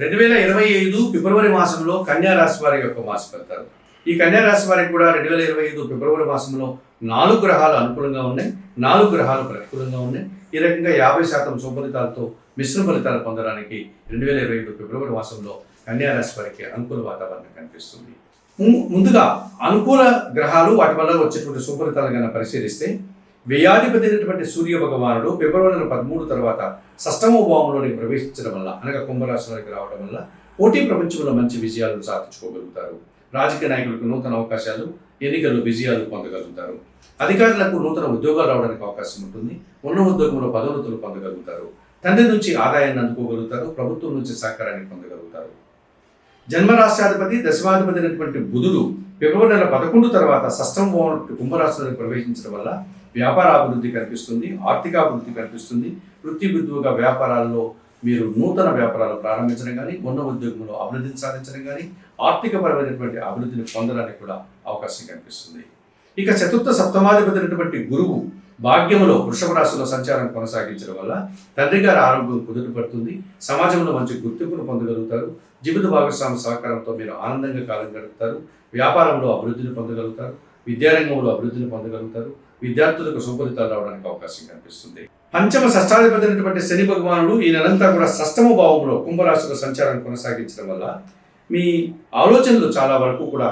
రెండు వేల ఇరవై ఐదు ఫిబ్రవరి మాసంలో కన్యా రాశి వారి యొక్క మాస ఫలితాలు ఈ కన్యా రాశి వారికి కూడా రెండు వేల ఇరవై ఐదు ఫిబ్రవరి మాసంలో నాలుగు గ్రహాలు అనుకూలంగా ఉన్నాయి. నాలుగు గ్రహాలు ప్రతికూలంగా ఉన్నాయి. ఈ రకంగా యాభై శాతం సుఫలితాలతో మిశ్రమ ఫలితాలు పొందడానికి రెండు వేల ఇరవై ఐదు ఫిబ్రవరి మాసంలో కన్యా రాశి వారికి అనుకూల వాతావరణం కనిపిస్తుంది. ముందుగా అనుకూల గ్రహాలు వాటి వల్ల వచ్చేటువంటి సుఫలితాలను కనుక పరిశీలిస్తే వ్యయాధిపతి అయినటువంటి సూర్య భగవానుడు ఫిబ్రవరి నెల పదమూడు తర్వాత షష్టమ భావంలోని ప్రవేశించడం వల్ల అనగా కుంభరాశిలోకి రావడం వల్ల పోటీ ప్రపంచంలో మంచి విజయాలు సాధించుకోగలుగుతారు. రాజకీయ నాయకులకు నూతన అవకాశాలు ఎన్నికల్లో విజయాలు పొందగలుగుతారు. అధికారులకు నూతన ఉద్యోగాలు రావడానికి అవకాశం ఉంటుంది. ఉన్న ఉద్యోగంలో పదోన్నతులు పొందగలుగుతారు. తండ్రి నుంచి ఆదాయాన్ని అందుకోగలుగుతారు. ప్రభుత్వం నుంచి సహకారాన్ని పొందగలుగుతారు. జన్మరాష్ట్రాధిపతి దశమాధిపతి అయినటువంటి బుధుడు ఫిబ్రవరి నెల పదకొండు తర్వాత సష్టం భవన కుంభరాశిలోకి ప్రవేశించడం వల్ల వ్యాపార అభివృద్ధి కనిపిస్తుంది ఆర్థిక అభివృద్ధి కనిపిస్తుంది వృత్తి బిందువుగా వ్యాపారాల్లో మీరు నూతన వ్యాపారాలు ప్రారంభించడం కానీ ఉన్న ఉద్యోగంలో అభివృద్ధిని సాధించడం కానీ ఆర్థికపరమైనటువంటి అభివృద్ధిని పొందడానికి కూడా అవకాశం కనిపిస్తుంది ఇక చతుర్థ సప్తమాధిపతినటువంటి గురువు భాగ్యములో వృషభ రాశిలో సంచారం కొనసాగించడం వల్ల తండ్రి గారి ఆరోగ్యం కుదుటపడుతుంది సమాజంలో మంచి గుర్తింపును పొందగలుగుతారు. జీవిత భాగస్వామి సహకారంతో మీరు ఆనందంగా కాలం గడుపుతారు. వ్యాపారంలో అభివృద్ధిని పొందగలుగుతారు. విద్యారంగంలో అభివృద్ధిని పొందగలుగుతారు. విద్యార్థులకు సుఫలితాలు రావడానికి అవకాశం కనిపిస్తుంది. పంచమ షష్టాధిపతి శని భగవానుడు ఈయనంతా కూడా షష్టమ భావంలో కుంభరాశిలో సంచారం కొనసాగించడం వల్ల మీ ఆలోచనలు చాలా వరకు కూడా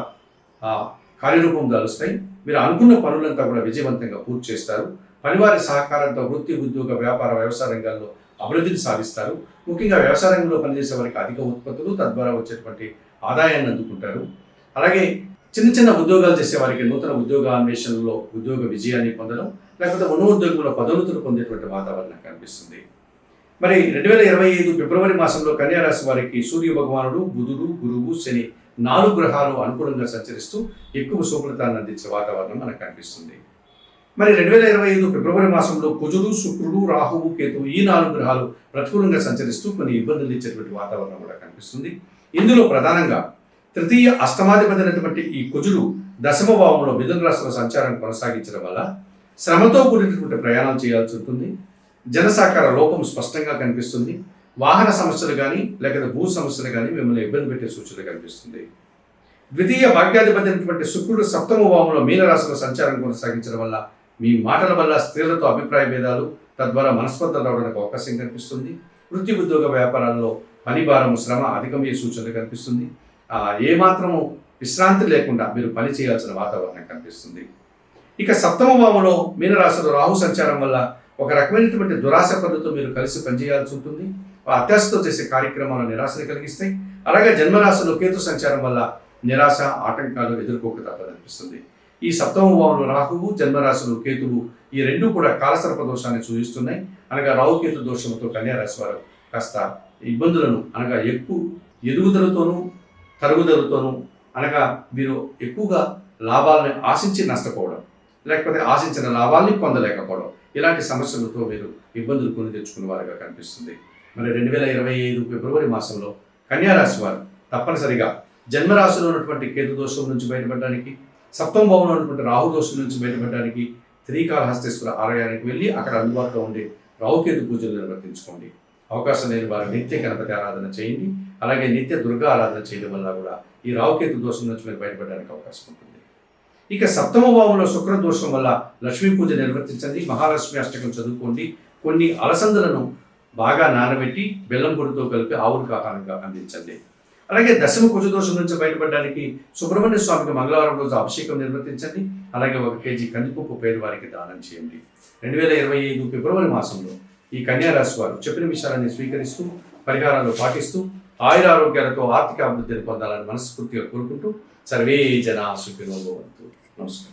కార్యరూపం దాలుస్తాయి మీరు అనుకున్న పనులంతా కూడా విజయవంతంగా పూర్తి చేస్తారు. పనివారి సహకారంతో వృత్తి ఉద్యోగ వ్యాపార వ్యవసాయ రంగాల్లో అభివృద్ధిని సాధిస్తారు. ముఖ్యంగా వ్యవసాయ రంగంలో పనిచేసే వారికి అధిక ఉత్పత్తులు తద్వారా వచ్చేటువంటి ఆదాయాన్ని అందుకుంటారు. అలాగే చిన్న చిన్న ఉద్యోగాలు చేసే వారికి నూతన ఉద్యోగ అన్వేషణలో ఉద్యోగ విజయాన్ని పొందడం లేకపోతే ఉన్న ఉద్యోగంలో పదోన్నతులు పొందేటువంటి వాతావరణం కనిపిస్తుంది. మరి రెండు వేల ఇరవై ఐదు ఫిబ్రవరి మాసంలో కన్యారాశి వారికి సూర్య భగవానుడు బుధుడు గురువు శని నాలుగు గ్రహాలు అనుకూలంగా సంచరిస్తూ ఎక్కువ శుభ్రతాన్ని అందించే వాతావరణం మనకు కనిపిస్తుంది. మరి రెండు వేల ఇరవై ఐదు ఫిబ్రవరి మాసంలో కుజుడు శుక్రుడు రాహువు కేతువు ఈ నాలుగు గ్రహాలు ప్రతికూలంగా సంచరిస్తూ కొన్ని ఇబ్బందులు ఇచ్చేటువంటి వాతావరణం కూడా కనిపిస్తుంది. ఇందులో ప్రధానంగా తృతీయ అష్టమాధిపతి ఈ కుజుడు దశమ భావంలో మిథున రాశిలో సంచారం కొనసాగించడం వల్ల శ్రమతో కూడినటువంటి ప్రయాణం చేయాల్సి ఉంటుంది. జనసాకార లోపం స్పష్టంగా కనిపిస్తుంది. వాహన సమస్యలు కానీ లేకపోతే భూ సమస్యలు కానీ మిమ్మల్ని ఇబ్బంది పెట్టే సూచనలు కనిపిస్తుంది. ద్వితీయ భాగ్యాధిపతి అయినటువంటి శుక్రుడు సప్తమ భావంలో మీనరాశిలో సంచారం కొనసాగించడం వల్ల మీ మాటల వల్ల స్త్రీలతో అభిప్రాయ భేదాలు తద్వారా మనస్పర్ధలు రావడానికి అవకాశం కనిపిస్తుంది. వృత్తి ఉద్యోగ వ్యాపారాల్లో పని భారం శ్రమ అధికమయ్యే సూచనలు కనిపిస్తుంది. ఏమాత్రము విశ్రాంతి లేకుండా మీరు పని చేయాల్సిన వాతావరణం కనిపిస్తుంది. ఇక సప్తమ భావంలో మీనరాశిలో రాహు సంచారం వల్ల ఒక రకమైనటువంటి దురాశ పనులతో మీరు కలిసి పనిచేయాల్సి ఉంటుంది. అత్యాశతో చేసే కార్యక్రమాలు నిరాశను కలిగిస్తాయి. అలాగే జన్మరాశిలో కేతు సంచారం వల్ల నిరాశ ఆటంకాలు ఎదుర్కోక తప్పదనిపిస్తుంది ఈ సప్తమ భావంలో రాహువు జన్మరాశులు కేతువు ఈ రెండు కూడా కాలసర్ప దోషాన్ని సూచిస్తున్నాయి. అనగా రాహుకేతు దోషంతో కన్యారాశి వారు కాస్త ఇబ్బందులను అనగా ఎక్కువ ఎదుగుదలతోనూ తరుగుదలతోనూ అనగా మీరు ఎక్కువగా లాభాలను ఆశించి నష్టపోవడం లేకపోతే ఆశించిన లాభాల్ని పొందలేకపోవడం ఇలాంటి సమస్యలతో మీరు ఇబ్బందులు కొని తెచ్చుకున్న వారుగా కనిపిస్తుంది. మరి రెండు వేల ఇరవై ఐదు ఫిబ్రవరి మాసంలో కన్యారాశి వారు తప్పనిసరిగా జన్మరాశిలో ఉన్నటువంటి కేతు దోషం నుంచి బయటపడడానికి సప్తమ భావంలో ఉన్నటువంటి రాహు దోషం నుంచి బయటపడడానికి త్రికాళహస్తేశ్వర ఆలయానికి వెళ్ళి అక్కడ అందుబాటులో ఉండే రావుకేతు పూజలు నిర్వర్తించుకోండి. అవకాశం లేని వారు నిత్య గణపతి ఆరాధన చేయండి. అలాగే నిత్య దుర్గా ఆరాధన చేయడం వల్ల కూడా ఈ రావుకేతు దోషం నుంచి మీరు బయటపడడానికి అవకాశం ఉంటుంది. ఇక సప్తమ భావంలో శుక్ర దోషం వల్ల లక్ష్మీ పూజ నిర్వర్తించండి. మహాలక్ష్మి అష్టకం చదువుకోండి. కొన్ని అలసందలను బాగా నానబెట్టి బెల్లం పొడితో కలిపి ఆవులకు ఆహారంగా అందించండి. అలాగే దశమ కుజదోషం నుంచి బయటపడడానికి సుబ్రహ్మణ్య స్వామికి మంగళవారం రోజు అభిషేకం నిర్వర్తించండి. అలాగే ఒక కేజీ కందిపప్పు పేరు వారికి దానం చేయండి. రెండు వేల ఇరవై ఐదు ఫిబ్రవరి మాసంలో ఈ కన్యారాశి వారు చెప్పిన విషయాలన్నీ స్వీకరిస్తూ పరిహారాలు పాటిస్తూ ఆయురారోగ్యాలతో ఆర్థిక అభివృద్ధిని పొందాలని మనస్ఫూర్తిగా కోరుకుంటూ సర్వే జన సుఖినోభవంతు నమస్కారం.